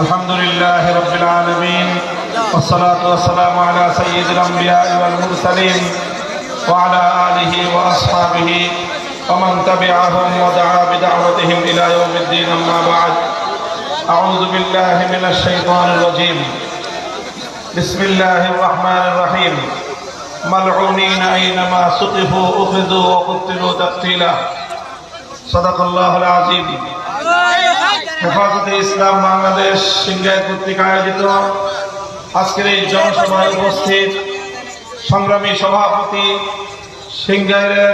الحمد لله رب العالمين والصلاة والسلام على سيد الأنبياء والمرسلين وعلى آله وأصحابه ومن تبعهم ودعا بدعوتهم إلى يوم الدين أما بعد أعوذ بالله من الشيطان الرجيم بسم الله الرحمن الرحيم ملعونين أينما سقفوا أخذوا وقتلوا تقتيلا صدق الله العظيم হেফাজতে ইসলাম বাংলাদেশ সিংহাই কর্তৃক আয়োজিত আজকের এই জনসভায় উপস্থিত সংগ্রামী সভাপতি সিংহাইয়ের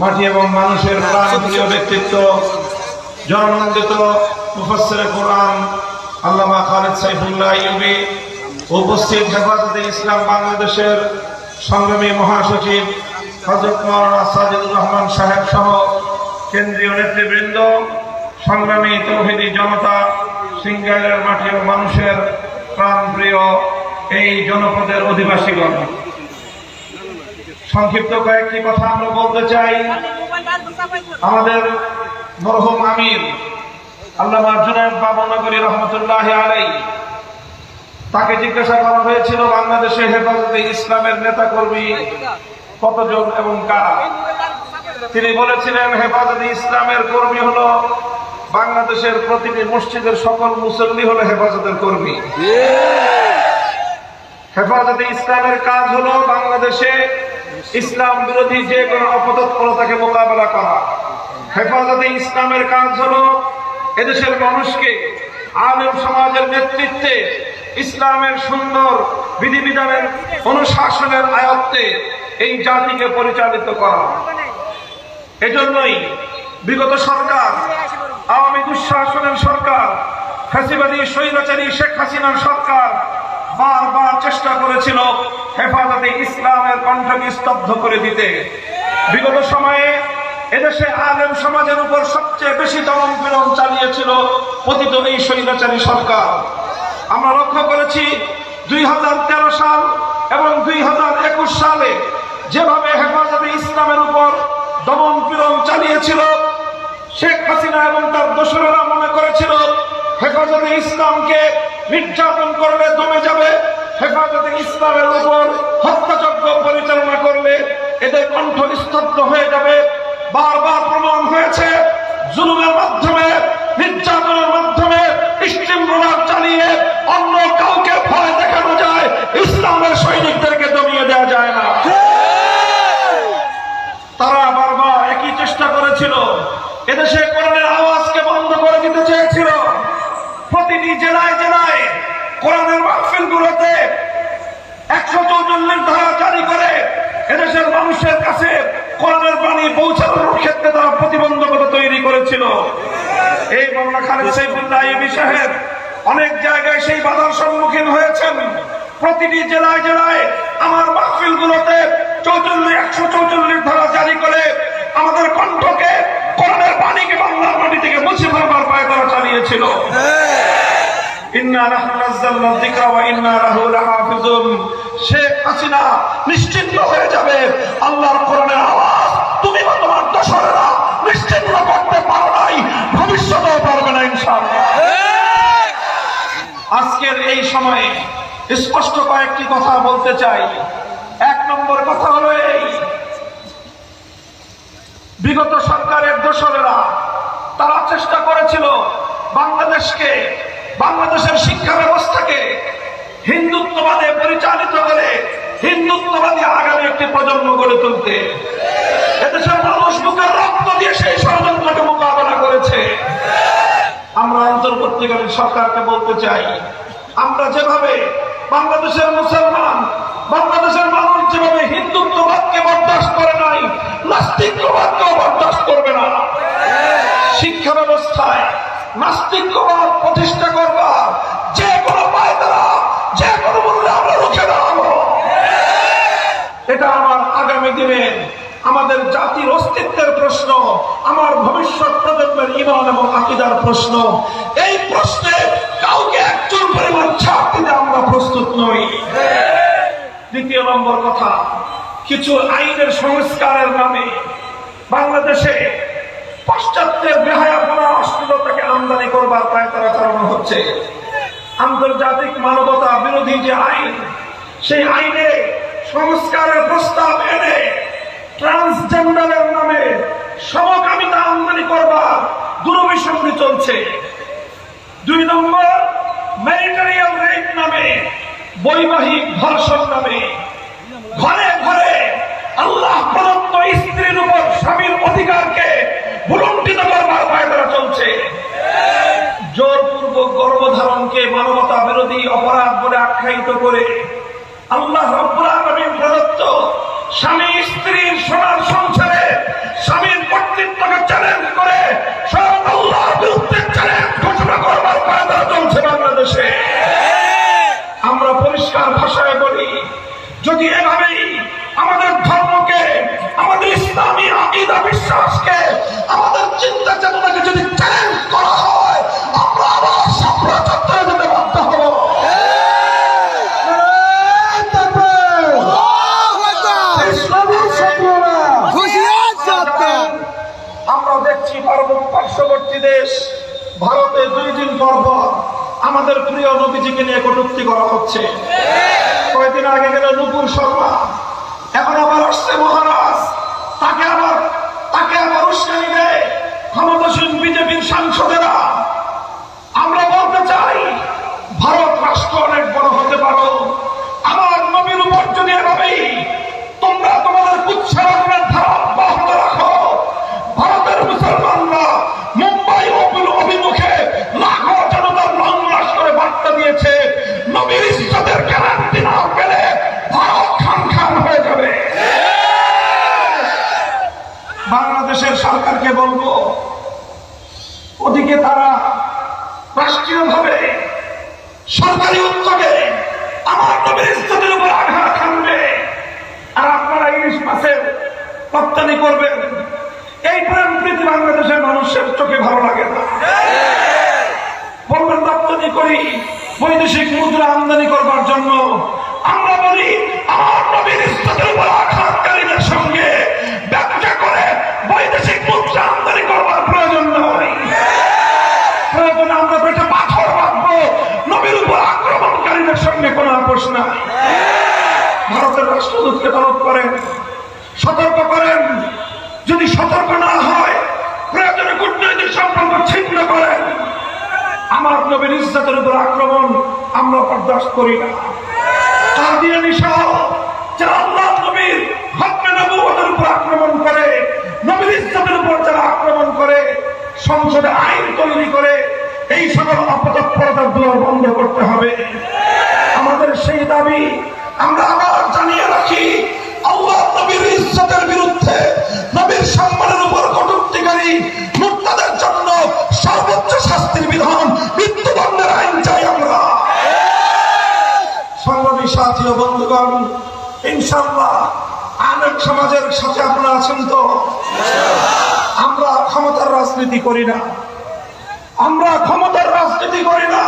মাটি এবং মানুষের প্রাণপ্রিয় ব্যক্তিত্ব জননন্দিত মুফসরে কোরআন আল্লামা খালেদ সাইফুল্লাহ ইউবি উপস্থিত হেফাজতে ইসলাম বাংলাদেশের সংগ্রামী মহাসচিব হজরত মৌলানা সাজিদুর রহমান সাহেব সহ কেন্দ্রীয় নেতৃবৃন্দ সংগ্রামী তৌহিদি জনতা, সিঙ্গাইলের মাটি ও মানুষের প্রাণপ্রিয় এই জনপদের অধিবাসীগণ। সংক্ষিপ্ত কয়েকটি কথা আমরা বলতে চাই। আমাদের মরহুম আমির, আল্লামা জুনায়দ বাবনগরী রহমতুল্লাহ আলাই তাকে জিজ্ঞাসা করা হয়েছিল, বাংলাদেশে হেফাজতে ইসলামের নেতা কর্মী কতজন এবং কারা? তিনি বলেছিলেন, হেফাজতে ইসলামের কর্মী হলো বাংলাদেশের প্রতিটি মসজিদের সকল মুসল্লি হলো হেফাজতের কর্মী। হেফাজতে ইসলামের কাজ হলো বাংলাদেশে ইসলাম বিরোধী যে কোনো অপতৎপরতাকে মোকাবেলা করা। হেফাজতে ইসলামের কাজ হলো এদেশের মানুষকে আলেম সমাজের নেতৃত্বে ইসলামের সুন্দর বিধিবিধানের অনুশাসনের আয়ত্তে এই জাতিকে পরিচালিত করা। এজন্যই বিগত সরকার আওয়ামী দুঃশাসনের সরকার, ফ্যাসিবাদী, স্বৈরাচারী শেখ হাসিনার সরকার বারবার চেষ্টা করেছিল হেফাজতে ইসলামের কণ্ঠকে স্তব্ধ করে দিতে। বিগত সময়ে এদেশে আলেম সমাজের উপর সবচেয়ে বেশি দমন পীড়ন চালিয়েছিল পতিত এই স্বৈরাচারী সরকার। আমরা লক্ষ্য করেছি, দুই হাজার তেরো সাল এবং দুই হাজার একুশ সালে যেভাবে হেফাজতে ইসলামের উপর দমন পীড়ন চালিয়েছিল, শেখ দোসরেরা মনে করেছিল, হেফাজতে ইসলামকে নির্যাতন করলে দমে যাবে, হেফাজতে ইসলামের উপর হত্যাযজ্ঞ পরিচালনা করলে এদের কণ্ঠ স্তব্ধ হয়ে যাবে। বারবার প্রমাণ হয়েছে, জুলুমের মাধ্যমে, নির্যাতনের মাধ্যমে চেয়েছিল। প্রতিটি জেলায় জেলায় কোরআনের মাহফিল গুলোতে একশো চৌচল্লিশ ধারা জারি করে এদেশের মানুষের কাছে কোরআনের বাণী পৌঁছানোর ক্ষেত্রে তারা প্রতিবন্ধকতা তৈরি করেছিল। এই মামলা খালেদ সাইফুল্লাহ সাহেব অনেক জায়গায় সেই বাধার সম্মুখীন হয়েছেন। প্রতিটি জেলায় জেলায় আমার মাহফিল গুলোতে চৌচল্লিশ, একশো চৌচল্লিশ ধারা জারি করে আমাদের কণ্ঠকে লাহু লাহাফিজুন। শেখ হাসিনা নিশ্চিন্ত হয়ে যাবে। আল্লাহর কোরআনের আওয়াজ তুমি বা তোমার দশরেরা নিশ্চিন্ত করতে পারো নাই। ভবিষ্যতেও পারবে না ইনশাআল্লাহ। আজকের এই সময়ে স্পষ্ট কয়েকটি কথা বলতে চাই। এক নম্বর কথা হলো এই। বিগত সরকারের দোসরেরা তারা চেষ্টা করেছিল বাংলাদেশকে, বাংলাদেশের শিক্ষা ব্যবস্থাকে। হিন্দুত্ববাদে পরিচালিত করে হিন্দুত্ববাদী আগামী একটি প্রজন্ম গড়ে তুলতে। এদেশের মানুষ বুকের রক্ত দিয়ে সেই ষড়যন্ত্রকে মোকাবেলা করেছে। আমরা অন্তর্বর্তীকালীন সরকারকে বলতে চাই, আমরা যেভাবে বাংলাদেশের মুসলমান, বাংলাদেশের মানুষ যেভাবে হিন্দুত্ববাদকে বরদাস্ত করে নাই, নাস্তিকবাদকেও বরদাস্ত করবে না। শিক্ষা ব্যবস্থায় নাস্তিকবাদ প্রতিষ্ঠা করবার যে কোনো পায়তারা যে কোনো মূল্যে আমরা রুখে দাঁড়াবো। এটা আমার আগামী দিনের আমাদের জাতির অস্তিত্বের প্রশ্ন, আমার ভবিষ্যৎ প্রজন্মের ইমান এবং আকিদার প্রশ্ন। এই প্রশ্নে কাউকে একজন পরিমাণ ছাড় দিতে আমরা প্রস্তুত নই। দ্বিতীয় নম্বর কথা, কিছু আইনের সংস্কারের নামে বাংলাদেশে পাশ্চাত্যের বেহায়াপনা অশ্লীলতাকে আমদানি করবার পায় তারা চালানো হচ্ছে। আন্তর্জাতিক মানবতা বিরোধী যে আইন, সেই আইনে সংস্কারের প্রস্তাব এনে ট্রান্সজেন্ডারের নামে সমকামিতা আমদানি করবার দুরভিসন্ধি চলছে। দুই নম্বর ম্যারিটারিয়াল রেপ নামে, বৈবাহিক ধর্ষণ নামে। ঘরে ঘরে আল্লাহ প্রদত্ত স্ত্রীর উপর স্বামীর অধিকারকে চলছে জোরপূর্বক গর্ভধারণকে মানবতা বিরোধী অপরাধ বলে আখ্যায়িত করে আল্লাহ প্রদত্ত স্বামী স্ত্রীর সোনার সংসারে স্বামীর কর্তৃত্বকে পার্শ্ববর্তী দেশ, ভারতে দুই দিন পর আমাদের প্রিয় নবীজিকে নিয়ে কটুক্তি করা হচ্ছে। কয়েকদিন আগে গেল নুপুর শর্মা এখন আবার আসছে ওদিকে তারা রাষ্ট্রীয়ভাবে সরকারি উদ্যোগে আমার নবীর ইজ্জতের উপর আঘাত হানবে। আর আপনারা ইলিশ মাছের রপ্তানি করবেন। এই প্রীতি বাংলাদেশের মানুষের চোখে ভালো লাগে না। বলবেন, রপ্তানি করি, বৈদেশিক মুদ্রা আমদানি করবার জন্য। আমরা বলি, আমার নবীর ইজ্জতের উপর আঘাতকারীদের সঙ্গে ব্যবসা করে বৈদেশিক মুদ্রা আমদানি করবার প্রয়োজন। আপোষ নাই ভারতের রাষ্ট্রদূতকে তলব করেন, সতর্ক করেন। যদি সতর্ক না হয়, প্রয়োজনে কূটনৈতিক সম্পর্ক ছিন্ন করেন। আমার নবীর ইজ্জতের উপর আক্রমণ আমরা বরদাস্ত করি না। কাদিয়ানি সহ যারা আল্লাহ নবীর হকমে উপর আক্রমণ করে, নবীর ইজ্জতের উপর যারা আক্রমণ করে, সংসদে আইন তৈরি করে, এই সকল অপতৎপরতার দুয়ার বন্ধ করতে হবে। আমাদের সেই দাবি আমরা আবার জানিয়ে রাখি, আল্লাহ নবীর ইজ্জতের বিরুদ্ধে নবীর সম্মানের উপর কটূক্তিকারী মুক্তাদের জন্য সর্বোচ্চ শাস্তির বিধান মৃত্যুদণ্ডের আইন চাই আমরা। সংগ্রামী সাথী ও বন্ধুগণ ইনশাল্লাহ আলেম সমাজের সাথে আপনারা আছেন তো? আমরা ক্ষমতার রাজনীতি করি না। আমরা ক্ষমতার রাজনীতি করি না।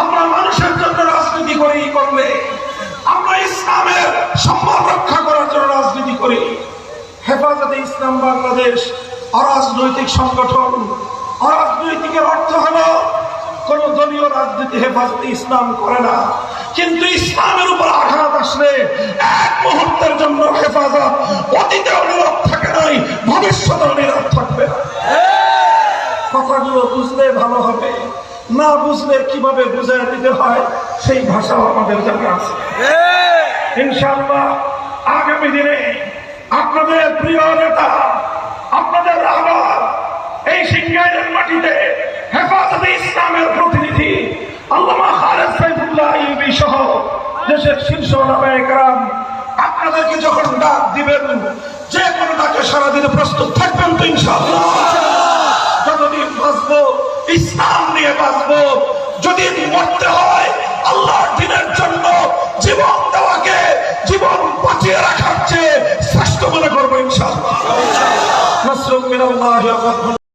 আমরা মানুষের জন্য রাজনীতি করি করলে, আমরা ইসলামের সম্মান রক্ষা করার জন্য রাজনীতি করি। হেফাজতে ইসলাম বাংলাদেশ, অরাজনৈতিক সংগঠন, অরাজনৈতিকের অর্থ হলো, কোন দলীয় রাজনীতি হেফাজতে ইসলাম করে না। কিন্তু ইসলামের উপর আঘাত আসলে এক মুহূর্তের জন্য হেফাজত অতীতেও নীরব থাকে নাই ভবিষ্যতেও নীরব থাকবে কথাগুলো বুঝলে ভালো হবে, না বুঝলে কীভাবে বুঝাই দিতে হয়? সেই ভাষাও আমাদের জানা আছে। ইনশাআল্লাহ আগামী দিনে আপনাদের প্রিয় নেতা আপনাদের আবার এই সিংহাইয়ের মাটিতে হেফাজতে ইসলামের প্রতিনিধি আল্লামা খালেদ সাইফুল্লাহ ইউবি সহ দেশের শীর্ষ নায়করাম আপনাদেরকে যখন ডাক দিবেন যে কোনো ডাকে সারা দিনে প্রস্তুত থাকবেন তো ইনশাআল্লাহ। যতদিন বাঁচবো ইসলাম নিয়ে বাঁচবো যদি মরতে হয় আল্লাহর দিনের জন্য জীবন দেওয়াকে জীবন বাঁচিয়ে রাখার চেয়ে শ্রেষ্ঠ মনে করব ইনশাআল্লাহ।